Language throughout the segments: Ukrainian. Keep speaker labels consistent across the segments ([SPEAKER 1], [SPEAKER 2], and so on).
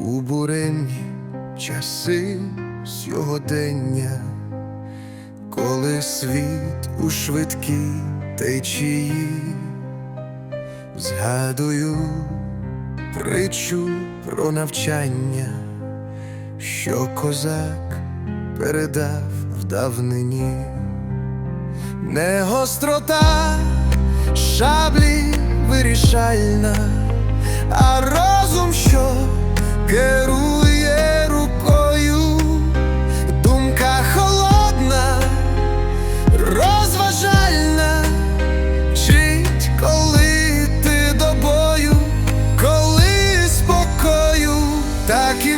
[SPEAKER 1] у буремні часи сьогодення, коли світ у швидкій течії, згадую притчу про навчання, що козак передав в давнині. Не гострота шаблі вирішальна, а розум, що керує рукою, думка холодна, розважальна, вчить, коли ти до бою, коли спокою, так і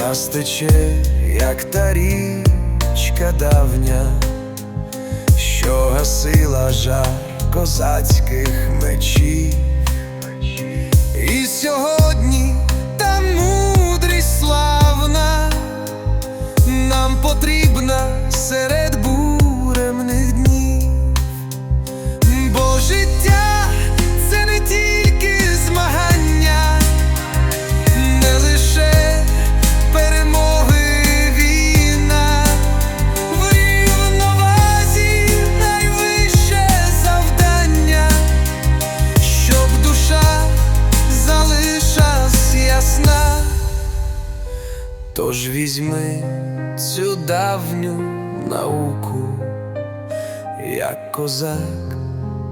[SPEAKER 1] Час тече, як та річка давня, що гасила жар козацьких мечів. Тож візьми цю давню науку, як козак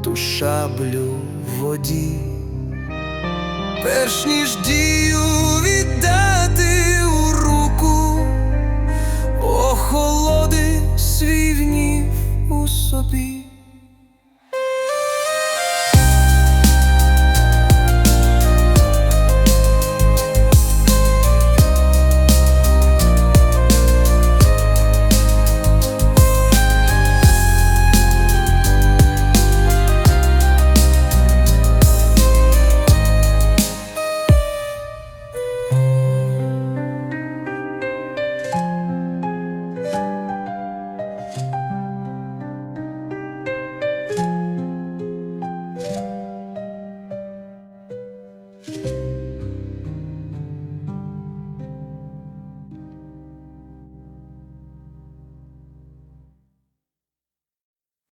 [SPEAKER 1] ту шаблю в воді, перш ніж дію віддати у руку, охолоди свій гнів у собі.